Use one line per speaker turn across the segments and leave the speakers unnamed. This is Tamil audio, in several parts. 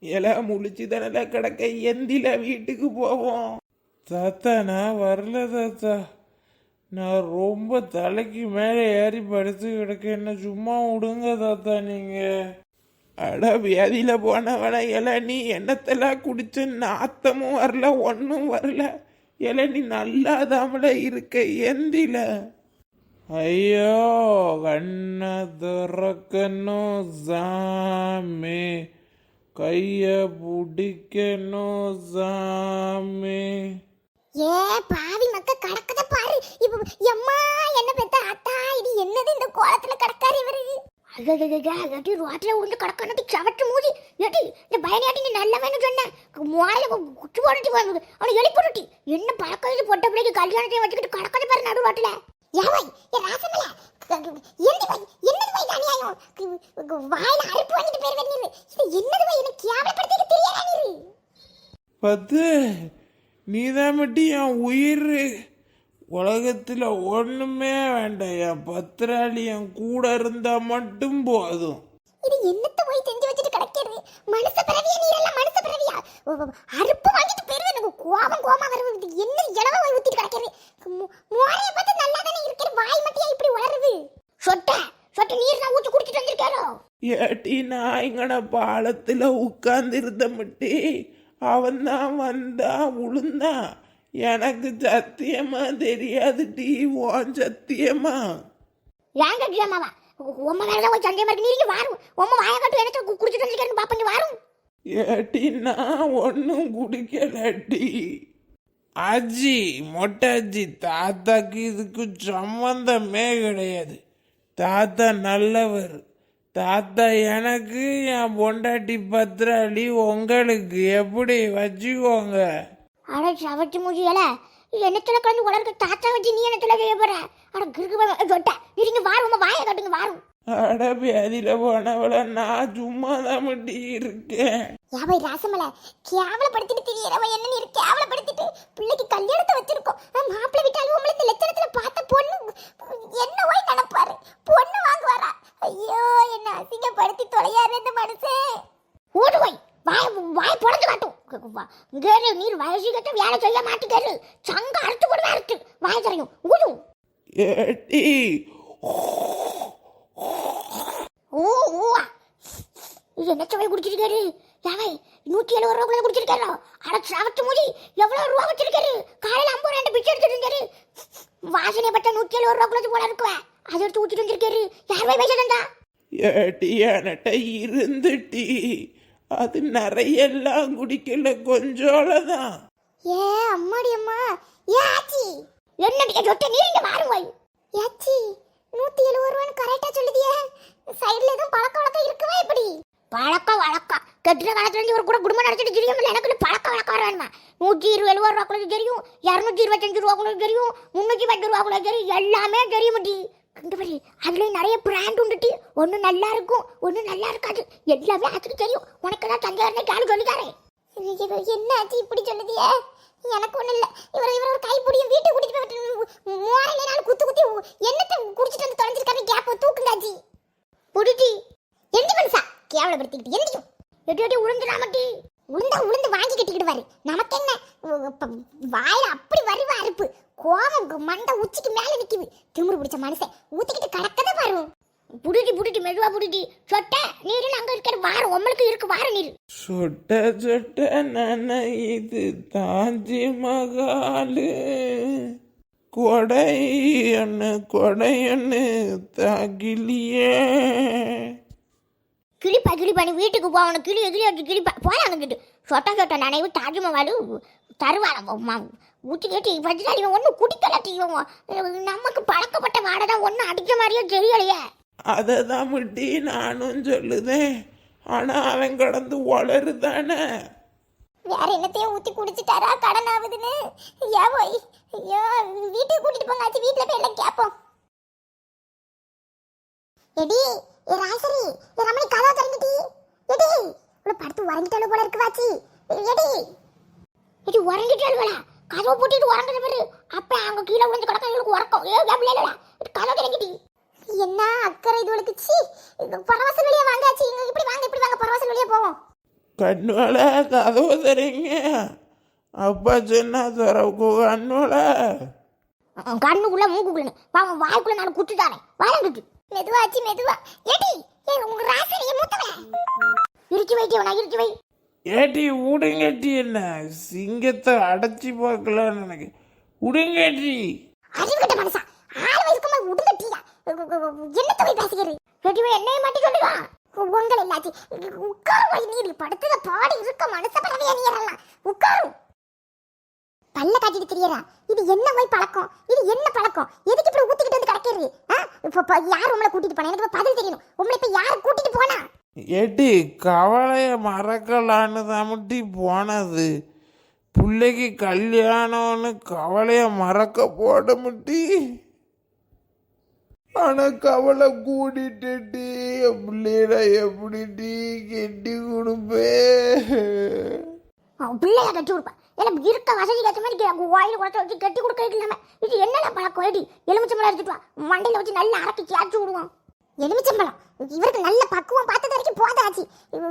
இலை முழிச்சு தானே கிடக்க எந்தில வீட்டுக்கு போவோம். தாத்தா நான் வரல தாத்தா. நான் ரொம்ப தலைக்கு மேலே ஏறி படுத்து கிடக்க என்ன சும்மா விடுங்க தாத்தா நீங்க. அட வியாதியில போனவன இலை நீ என்னத்தெல்லாம் குடிச்ச நாத்தமும் வரல ஒன்றும் வரல. இலை நீ நல்லா தாமல இருக்க எந்தில. ஐயோ கண்ண துறக்கணும் சாமி. கைய புடிக்கணும் சாமி.
ஏ பாவி மக்க கடக்கத பாரு. இப்ப எம்மா என்ன பெத்த அத்தா இது என்னது இந்த கோலத்துல கடக்காரு இவரு? ஏட்டி ரோட்ல உண்டு கடக்கணும் சவட்டு மூடி ஏட்டி இந்த பயனாட்டி நீ நல்ல வேணும் சொன்ன மோயில குச்சி போட்டுட்டு அவனை எழுப்பிட்டுட்டி என்ன பழக்கம் போட்ட பிள்ளைக்கு கல்யாணத்தையும் வச்சுக்கிட்டு கடக்கணும் பாரு நடு ரோட்ல. யாவை ஏ ராசமல என்னது அநியாயம்? வாயில அறுப்பு பேர் இது என்னது எனக்கு தெரியாதா நீரு
பத்து நீதான் மட்டும் என் உயிர். உலகத்தில் ஒன்றுமே வேண்டாம். என் பத்திராளி என் கூட இருந்தால் மட்டும் போதும்.
இது என்னத்த போய் செஞ்சு வச்சுட்டு கிடக்கிறது? மனுஷ பிறவியா நீ எல்லாம் மனுஷ பிறவியா? அறுப்பு வாங்கிட்டு போயிருவேன் எனக்கு கோபம் வருது. இது என்ன இளவ போய் ஊத்திட்டு கிடக்கிறது? மோரைய பார்த்து நல்லா தானே இருக்கிற வாய் மட்டியா இப்படி வளருது? சொட்ட சொட்ட நீர் நான் ஊத்தி குடிச்சிட்டு வந்திருக்காரோ?
ஏட்டி நான் இங்கன பாலத்தில் உட்கார்ந்திருந்த மட்டி அவன் தான் வந்தா உளுந்தான் எனக்கு சத்தியமா தெரியாது டீ ஓன் சத்தியமா?
ஏங்க கிராமாவா? உம்ம மேல ஒரு சந்தேகமா இருக்கு. நீங்க வாரும் உம்ம வாய கட்டு எனக்கு கு- குடிச்சிட்டு வந்திருக்காருன்னு பாப்பங்க வாரும்
ஏட்டி நான் ஒன்றும் குடிக்கலட்டி. அஜி மொட்டாஜி தாத்தாக்கு இதுக்கு சம்பந்தமே கிடையாது. தாத்தா நல்லவர். தாத்தா எனக்கு என் பொண்டாட்டி பத்திராளி உங்களுக்கு எப்படி வச்சுக்கோங்க?
அட சவச்சு மூஞ்சியல. என்னத்துல கலந்து உலர்க்க தாத்தா வச்சு நீ என்னத்துல செய்ய போற? அட கிறுக்கு நீங்க வாரும் வாய கட்டுங்க வாரும்.
அட வியாதியில போனவள நான் சும்மா தான் மட்டி இருக்கேன்
யாவை ராசமல? கேவலப்படுத்திட்டு தெரியறவ என்ன நீ கேவலப்படுத்திட்டு? பிள்ளைக்கு கல்யாணத்தை வச்சிருக்கோம். மாப்பிள்ளை விட்டாலும் உங்களை இந்த லட்சணத்துல பார்த்த பொண்ணு என்ன போய் நினைப்பாரு? பொண்ணு வாங்குவாரா? ஐயோ என்ன அசிங்கப்படுத்தி தொலையாரு இந்த மனுஷன் ஓடு போய். வாய் வாய் பொழந்து காட்டும். கேரு நீர் வயசு கட்ட வேலை செய்ய மாட்டேங்காரு சங்க அறுத்து போடுவே அறுத்து வாய் தரையும் ஊது
ஏட்டி
ஓ ஓ என்ன சுவை குடிச்சிருக்காரு? யாவை நூத்தி எழுபது ரூபா குடிச்சிருக்காரு? அட சாவத்து மூடி எவ்வளவு ரூபா வச்சிருக்காரு? காலையில ஐம்பது ரெண்டு பிச்சை எடுத்துட்டு இருந்தாரு. வாசனை பட்ட நூத்தி எழுபது ரூபா போல இருக்குவேன் அதை எடுத்து ஊத்திட்டு வந்திருக்காரு. யார் போய் பைசா தந்தா?
ஏட்டி என்கிட்ட இருந்துட்டி. அது நிறையெல்லாம் குடிக்கல கொஞ்சோளதான்
ஏ அம்மாடி அம்மா. ஏ ஆச்சி. என்ன சொட்ட நீங்க மாறும் வாய் ஏச்சி நூத்தி எழுபது ரூபான்னு கரெக்டா சொல்லுதியே. சைடுல எதுவும் பழக்க வழக்கம் இருக்குவா எப்படி பழக்கம் வழக்கம். கெட்டின காலத்துலேருந்து ஒரு கூட குடும்பம் நடத்திட்டு தெரியும் எனக்கு பழக்க வழக்கம் வேணுமா நூற்றி இருபது எழுபது ரூபாக்குள்ள தெரியும் இரநூத்தி இருபத்தஞ்சு ரூபாக்குள்ள தெரியும் முந்நூற்றி பத்து ரூபாக்குள்ள தெரியும் எல்லாமே தெரியும் டி. கண்டுபடி அதுலேயும் நிறைய பிராண்ட் உண்டுட்டி ஒன்று நல்லா இருக்கும் ஒன்று நல்லா இருக்காது. எல்லாமே அதுக்கு தெரியும். உனக்கு தான் தஞ்சாவூர்ல கேளு சொல்லித்தாரேன். என்ன ஆச்சு இப்படி சொல்லுதியே? எனக்கு ஒன்றும் இல்லை. இவர் இவர் ஒரு கைப்பிடியும் வீட்டுக்கு கூட்டிட்டு போய் மூவாயிரம் நாள் குத்து குத்தி என்னத்தை குடிச்சிட்டு வந்து தொலைஞ்சிருக்காரு? கேப் தூக்குங்காச்சி புடிச்சி. எந்த மனுஷா? கேவலப்படுத்திக்கிட்டு எந்தியும் எட்டி எட்டி உளுந்துடாமட்டி உளுந்தா உளுந்து வாங்கி கட்டிக்கிடுவாரு. நமக்கு என்ன உ- ப- வாயில அப்படி வருவா அறுப்பு. கோவம் மண்டை உச்சிக்கு மேல நிக்குது. திமுரு பிடிச்ச மனுஷன். ஊத்திக்கிட்டு கடக்கத பாரு. புடிட்டி புடிட்டி மெதுவா புடிட்டி சொட்ட நீரு அங்க இருக்கிற வாரம் உங்களுக்கு இருக்கு வார நீர்.
சொட்ட சொட்ட இது தாஜி மகாலு. கொடை அண்ணு கொடை ஒன்று
கிளிப்பா கிளிப்பா நீ வீட்டுக்கு போ அவனை கிளி கிளி வச்சு கிளிப்பா போய் அங்கிட்டு சொட்ட சொட்ட நினைவு தாஜ்மஹால் தருவாரம் ஊற்றி கேட்டு வச்சுட்டாடி ஒன்றும் குடிக்கலாட்டி நமக்கு பழக்கப்பட்ட வாடை தான் ஒன்றும் அடிக்க மாதிரியே தெரியலையே.
அதை தான் முட்டி நானும் சொல்லுதேன். ஆனால் அவன் கடந்து வளருதானே
வேற என்னத்தையும் ஊற்றி குடிச்சிட்டாரா கடன் ஆகுதுன்னு. ஐயா போய் ஐயோ வீட்டுக்கு கூட்டிட்டு போங்க ஆச்சு வீட்டில் போய் எல்லாம் கேட்போம் எடி ஏ ராசரி ஏ ரமணி கதவை திறந்துட்டி எடி இவ்வளோ படுத்து உறங்கிட்டாலும் போல இருக்கு வாச்சி. எடி. எடி உறங்கிட்டாளுவலா கதவை பூட்டிட்டு உறங்குற பாரு. அப்ப அங்க கீழே விழுந்து கிடக்க இவளுக்கு உறக்கம். ஏ கேப்ல கதவை திறங்கிட்டி. என்ன அக்கறை இது இவளுக்கு? சி பரவாசல் வழியா வாங்காச்சு. இங்க இப்படி வாங்க இப்படி வாங்க பரவாசல் வழியா போவோம்.
கண்ணுவல கதவு தரீங்க அப்பா சொன்னா திறக்கு கண்ணுவல
அவன் கண்ணுக்குள்ள மூக்குக்குள்ள பாவன் வாய்க்குள்ள நான் குத்துட்டானே. வரங்கிட்டு மெதுவாச்சு மெதுவா ஏடி ஏ உங்க ராசனைய மூத்தவன். இறுக்கி வைட்டி உன இறுக்கி வை.
ஏட்டி உடுங்கட்டி என்ன? சிங்கத்தை அடைச்சி பார்க்கலான்னு எனக்கு உடுங்கட்டி
அறிவுகிட்ட மனசா. ஆறு வயசுக்கு மேல உடுங்கட்டியா என்ன தொகை பேசுகிறீ கேட்டி என்னைய மட்டும் சொல்லுவா உங்கள் இல்லாச்சி உட்காரும் வை நீர் படுத்துற பாடி இருக்க மனச பரவையா நீ எறலாம் உட்காரும் பல்ல காட்டிட்டு தெரியறா. இது என்ன போய் பழக்கம்? இது என்ன பழக்கம்? எதுக்கு இப்படி ஊத்திக்கிட்டு வந்து கிடக்கிறது? இப்ப யார் உங்களை கூட்டிட்டு போனா? எனக்கு பதில் தெரியணும். உங்களை இப்ப யார் கூட்டிட்டு போனா?
ஏட்டி கவலையை மறக்கலான்னு தமுட்டி போனது. பிள்ளைக்கு கல்யாணம்னு கவலையை மறக்க போட முட்டி ஆனா கவலை கூடிட்டு என் பிள்ளையில எப்படி டீ கெட்டி கொடுப்பேன்
பிள்ளைய கட்டி கொடுப்பான் எல்லாம் இருக்க வசதி ஏற்ற மாதிரி கே- குடத்தை வச்சு கட்டி கொடுக்க இல்லாம இது என்னென்ன பழக்கம்? ஏடி எலுமிச்சம்பழம் எடுத்துட்டு வா. மண்டையில் வச்சு நல்லா அரைக்கி கேச்சு விடுவான் எலுமிச்சம்பழம்? இவருக்கு நல்ல பக்குவம் பார்த்தது வரைக்கும் போதாச்சு.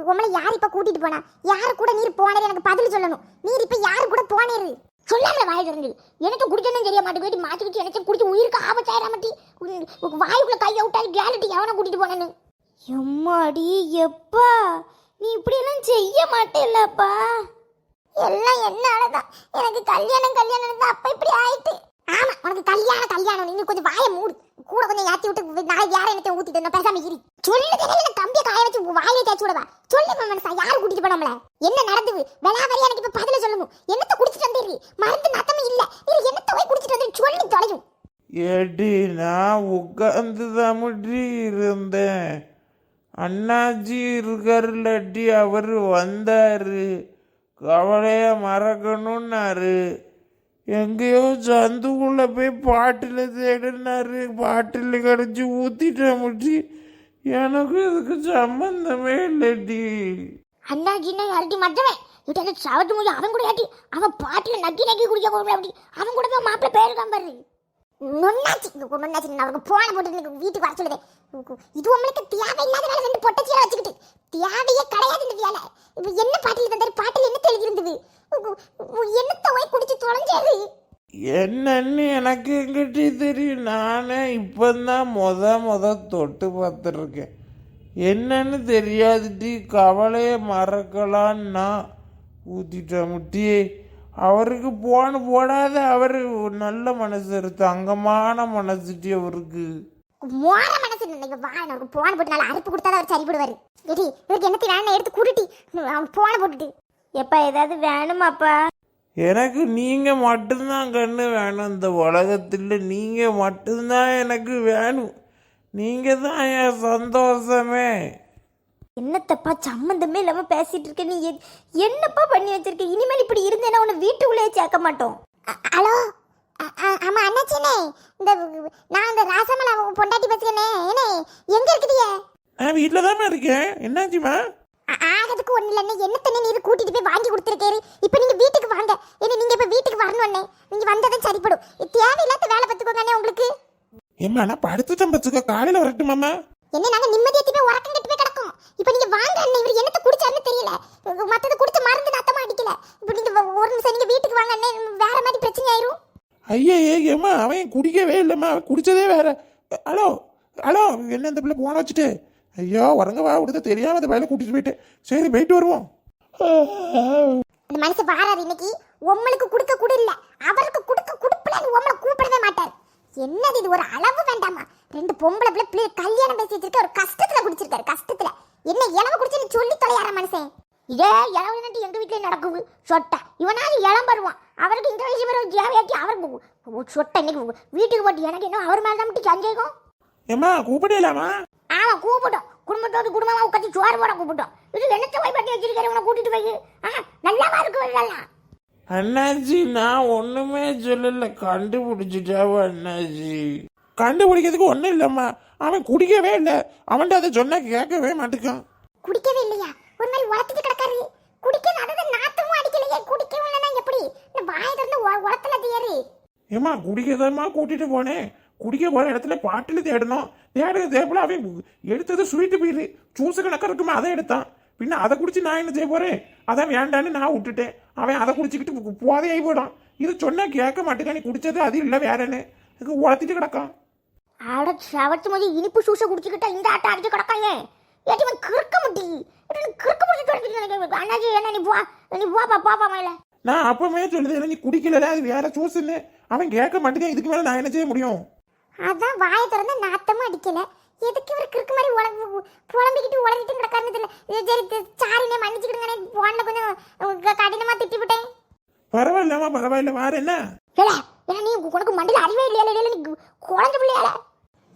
உங்களை யார் இப்போ கூட்டிகிட்டு போனா? யார் கூட நீர் போனது எனக்கு பதில் சொல்லணும். நீர் இப்போ யாரு கூட போனேரு சொல்லாமல வாய் திறந்து எனக்கு குடிக்கணும் தெரிய மாட்டேங்குது. மாட்டிக்கிட்டு எனக்கு குடிச்சு உயிருக்கு ஆபத்தாயிர மாட்டி உன் வாய்க்குள்ள கையை விட்டாது கேலட்டி எவனை கூட்டிட்டு போனேன்னு? எம்மாடி எப்பா? நீ இப்படியெல்லாம் செய்ய மாட்டேல்லப்பா. எல்லாம் என்னாலதான் எனக்கு கல்யாணம் கல்யாணம் தான் அப்ப இப்படி ஆயிட்டு. ஆமா உனக்கு கல்யாணம் கல்யாணம் நீ கொஞ்சம் வாயை மூடு. கூட கொஞ்சம் ஏத்தி விட்டு நான் யாரை எனக்கு ஊத்திட்டு நான் பேசாம இரு. சொல்லு தெரியல கம்பிய காய வச்சு வாயில தேய்ச்சி விடவா? சொல்லு மனசா யாரு கூட்டிட்டு போனோம்ல என்ன நடந்தது? விளாவரி எனக்கு இப்ப பதில சொல்லணும். என்னத்த குடிச்சிட்டு வந்துரு மருந்து நத்தமே இல்ல. இது என்னத்த போய் குடிச்சிட்டு வந்து சொல்லி தொலையும்
ஏடி நான் உட்கார்ந்து தமிழி இருந்தேன். அண்ணாஜி இருக்காருலட்டி அவர் வந்தாரு. கவலையை மறக்கணும்னாரு. எங்கேயோ சந்துக்குள்ளே போய் பாட்டில் தேடினாரு. பாட்டில் கடிச்சு ஊத்திட்ட முட்டி எனக்கு இதுக்கு சம்பந்தமே இல்லடி.
அண்ணா ஜின்ன யார்ட்டி மட்டுமே இட்ட சவத்து மொழி அவன் கூட யாட்டி அவன் பாட்டில் நக்கி நக்கி குடிக்க கூட அப்படி. அவன் கூட போய் மாப்பிள்ளை பேருக்கான் பாரு. நொன்னாச்சு. நொன்னாச்சு. நான் போன போட்டு வீட்டுக்கு வர சொல்லுது. இது உங்களுக்கு தேவையில்லாதனால ரெண்டு பொட்டச்சியா வச்சுக்கிட்டு. தேவையே கிடையாது இந்த வேலை. இப்போ என்ன பாட்டில் தந்தாரு பாட்டில் என்ன தெளிவு இருந்தது என்னத்த போய் குடிச்சு தொலைஞ்சது?
என்னன்னு எனக்கு எங்கிட்ட தெரியும். நானே இப்பந்தான் மொத மொத தொட்டு பார்த்துருக்கேன். என்னன்னு தெரியாதுட்டி கவலையை மறக்கலான்னா ஊற்றிட்டேன் முட்டி. அவருக்கு போன போடாத. அவர் ஒரு நல்ல மனசு தங்கமான மனசுட்டி அவருக்கு.
மோர மனசு இன்னைக்கு வா எனக்கு போன போட்டு நல்லா அறுப்பு கொடுத்தா அவர் சரிப்படுவாரு ஏடி இவருக்கு என்னத்தை வேணும் எடுத்து கூட்டிட்டி அவன் போன போட்டுட்டு. எப்பா ஏதாவது வேணுமாப்பா?
எனக்கு நீங்கள் மட்டும்தான் கண்ணு வேணும். இந்த உலகத்தில் நீங்கள் மட்டும்தான் எனக்கு வேணும். நீங்கள் தான் என் சந்தோஷமே.
என்னத்தப்பா சம்மந்தமே இல்லாம பேசிட்டு இருக்க நீ? என்னப்பா பண்ணி வச்சிருக்க? இனிமேல் இப்படி இருந்தேன்னா உன்னை வீட்டுக்குள்ளேயே சேர்க்க மாட்டோம். ஹலோ? ஆமா அண்ணாச்சினே இந்த நான் இந்த ராசமலா பொண்டாட்டி பேசுகிறேனே என்ன எங்க இருக்குதியே
நான் வீட்டில் தானே இருக்கேன். என்னாச்சுமா
ஆகிறதுக்கு ஒண்ணு இல்லைன்னு என்ன தண்ணி நீர் கூட்டிட்டு போய் வாங்கி கொடுத்துருக்காரு. இப்போ நீங்க வீட்டுக்கு வாங்க. ஏன்னா நீங்க இப்ப வீட்டுக்கு வரணும்னே நீங்க வந்ததும் சரிப்படும். தேவையில்லாத வேலை பார்த்துக்கோங்க உங்களுக்கு.
ஏம்மா நான் படுத்துட்டேன் பச்சுக்க காலையில் வரட்டுமாம்மா?
என்ன நாங்க நிம்மதியா போய் உறக்கம் கட்டு போய் கிடக்கும் இப்போ நீங்க வாங்க அண்ணன் இவர் என்னத்த குடிச்சாருன்னு தெரியல மத்தத குடிச்ச மருந்து நத்தமா அடிக்கல இப்போ நீங்க வ- ஒரு நிமிஷம் நீங்க வீட்டுக்கு வாங்க அண்ணன் வேற மாதிரி பிரச்சனை ஆயிரும்
ஐயே ஏம்மா அவன் குடிக்கவே இல்லைம்மா அவன் குடிச்சதே வேற. ஹலோ ஹலோ என்ன இந்த பிள்ளை போன வச்சுட்டு? ஐயோ உறங்க வா விடுத தெரியாம அந்த பையில கூட்டிட்டு போயிட்டு. சரி போயிட்டு வருவோம்.
அந்த மனுஷன் வாராரு இன்னைக்கு. உங்களுக்கு கொடுக்க கூட இல்ல. அவருக்கு கொடுக்க கொடுப்பலன்னு உங்களை கூப்பிடவே மாட்டார். என்னது இது? ஒரு அளவு வேண்டாமா? ரெண்டு பொம்பளை பிள்ளை பிள்ளை கல்யாணம் பேசி வச்சிருக்க ஒரு கஷ்டத்துல குடிச்சிருக்காரு கஷ்டத்துல. என்ன இளவு குடிச்சுன்னு சொல்லி தொலையார மனுஷன்? இதே இளவு நட்டு எங்க வீட்டுல நடக்குது. சொட்டா. இவனாவது இளம் வருவான் அவருக்கு இந்த வயசு வரை தேவையாக்கி அவருக்கு சொட்டை இன்னைக்கு வீட்டுக்கு போட்டு எனக்கு என்ன அவர் மேல தான் சந்தேகம்
ஏம்மா கூப்பிடலாமா
ஆமா கூப்பிட்டோம். குடும்பத்தோடு குடும்பமா உட்காந்து சோறு போட கூப்பிட்டோம். இது என்னத்தை போய் பண்ணி வச்சிருக்காரு உன கூட்டிட்டு போய்? ஆ நல்லாவா இருக்கு இதெல்லாம்
அண்ணாச்சி நான் ஒண்ணுமே சொல்லல. கண்டுபிடிச்சிட்டாவ அண்ணாச்சி. கண்டுபிடிக்கிறதுக்கு ஒன்றும் இல்லைம்மா. அவன் குடிக்கவே இல்லை. அவன்கிட்ட அதை சொன்னா கேட்கவே மாட்டேக்கான்.
குடிக்கவே இல்லையா? ஒரு மாதிரி உளத்திட்டு கிடக்காரு. குடிக்கிறது அதாவது நாத்தமும் அடிக்கலையே. குடிக்கவும் இல்லைன்னா எப்படி? இந்த வாயை திறந்து உ- உளத்துல தேரு
ஏம்மா குடிக்கதாம்மா கூட்டிட்டு போனேன் குடிக்க போற இடத்துல பாட்டில் தேடணும். தேடுறது தேப்பல அவன் எடுத்தது ஸ்வீட்டு பீரு. ஜூஸ் கணக்கா இருக்குமா? அதை எடுத்தான். பின்ன அதை குடிச்சு நான் என்ன செய்ய போறேன்? அதான் வேண்டான்னு நான் விட்டுட்டேன். அவன் அதை குடிச்சுக்கிட்டு போதையாகி போயிடான் இது சொன்னா கேட்க மாட்டேங்க. நீ குடிச்சது அது இல்லை வேறன்னு இதுக்கு உழத்திட்டு கிடக்கான்.
அட சவத்து மதி இனிப்பு சூசை குடிச்சுக்கிட்டா இந்த ஆட்டம் அடிச்சு கிடக்காங்க ஏட்டி இவன் கிறுக்க முட்டி. கிறுக்க முட்டி அண்ணாச்சி என்ன நீ போ நீ போப்பா போப்பா மேல
நான் அப்பவே சொல்லுது நீ குடிக்கல அது வேற சூசுன்னு அவன் கேட்க மாட்டேங்க இதுக்கு மேல நான் என்ன செய்ய முடியும்?
அதான் வாயை திறந்து நாத்தமும் அடிக்கல. எதுக்கு இவர் கிறுக்கு மாதிரி புலம்பிக்கிட்டு உளறிட்டு கிடக்காருன்னு தெரியல சரி சாரினே மன்னிச்சுக்கிடுங்கண்ணே. போன்ல கொஞ்சம் கடினமா திட்டி விட்டேன்
பரவாயில்லம்மா பரவாயில்ல வேற என்ன
ஏல ஏன்னா நீ உனக்கு மண்டல அறிவே இல்லையா இல்லையா நீ குழந்தை பிள்ளையால.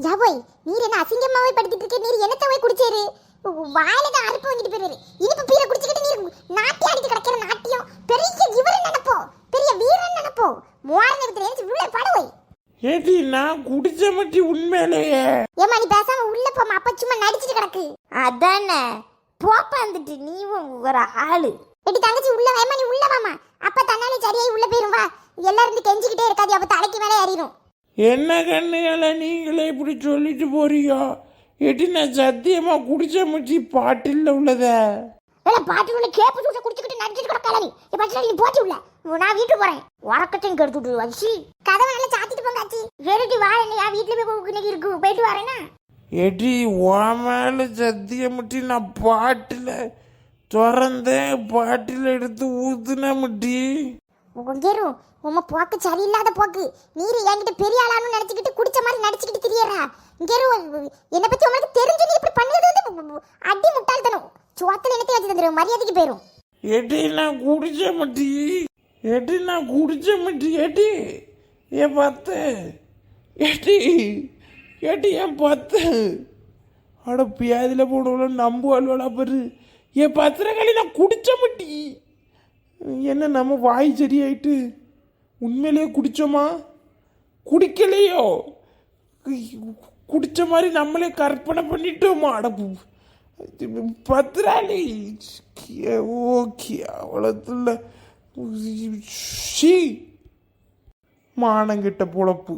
ஜாபோய் நீர் என்ன அசிங்கமாவே படுத்திட்டு இருக்கே? நீர் என்னத்த போய் குடிச்சேரு? வாயில தான் அறுப்பு வாங்கிட்டு போயிருவாரு இனிப்பு பீரை குடிச்சுக்கிட்டு நீர் நாட்டியம் அடித்து கிடக்கிற நாட்டியம். பெரிய இவரன் நினைப்போம் பெரிய வீரன் நினைப்போம் மூவாயிரம் நேரத்துல ஏஞ்சி உள்ள படுவை
ஏடி நான் குடிச்ச மட்டி உண்மையிலேயே.
ஏமா நீ பேசாம உள்ள போமா அப்ப சும்மா நடிச்சிட்டு கிடக்கு. அதானே. போப்பா வந்துட்டு நீ ஒரு ஆளு. எடி தங்கச்சி உள்ள வேமா நீ உள்ள வாமா அப்ப தன்னாலே சரியாயி உள்ள போயிரும். வா. எல்லாரும் கெஞ்சிக்கிட்டே இருக்காது அப்ப தலைக்கு மேலே ஏறிடும்
என்ன கண்ணுகளை நீங்களே இப்படி சொல்லிட்டு போறியோ ஏடி நான் சத்தியமா குடிச்ச மட்டி பாட்டில் உள்ளத?
பாட்டி உள்ள கேப்பு ஜூஸை குடிச்சிட்டு நடிச்சிட்டு கிடக்கால நீ இப்ப பச்சை நீ போச்சு உள்ள. நான் வீட்டுக்கு போறேன். உறக்கத்தையும் கெடுத்துட்டு வச்சு கதவை நல்லா சாத்திட்டு போங்க ஆச்சி சரிட்டி வா என்னையா வீட்டுல போய் இன்னைக்கு இருக்கு. போயிட்டு வரேனா
ஏடி உன் மேல சத்தியமட்டி நான் பாட்டில் திறந்தேன். பாட்டில் எடுத்து ஊத்துன முட்டி.
உங்கேரு உம போக்கு சரியில்லாத போக்கு. நீர் என்கிட்ட பெரிய ஆளானு நினைச்சுக்கிட்டு குடிச்ச மாதிரி நடிச்சுக்கிட்டு திரியறா. இங்கேரு என்னை பத்தி உங்களுக்கு தெரிஞ்சு நீ இப்படி பண்ணது வந்து அடி முட்டாள்தனம். சுவாத்துல என்னத்தை வச்சு தந்துரு மரியாதைக்கு போயிரும்.
எடி நான் குடிச்ச மட்டி. எடி நான் குடிச்ச மட்டி ஏடி என் பத்து ஏடி எடி என் பத்து அட பியாதியில் போடுவோம் நம்புவாள்வளா பாரு. என் பத்திரக்காளி நான் குடிச்ச மட்டி. என்ன நம்ம வாய் சரியாயிட்டு உண்மையிலேயே குடித்தோமா குடிக்கலையோ? குடித்த மாதிரி நம்மளே கற்பனை பண்ணிட்டோமா? அடப்பு பத்திராளி ஓகே அவ்வளோத்துல ஷீ மானங்கிட்ட பொழப்பு.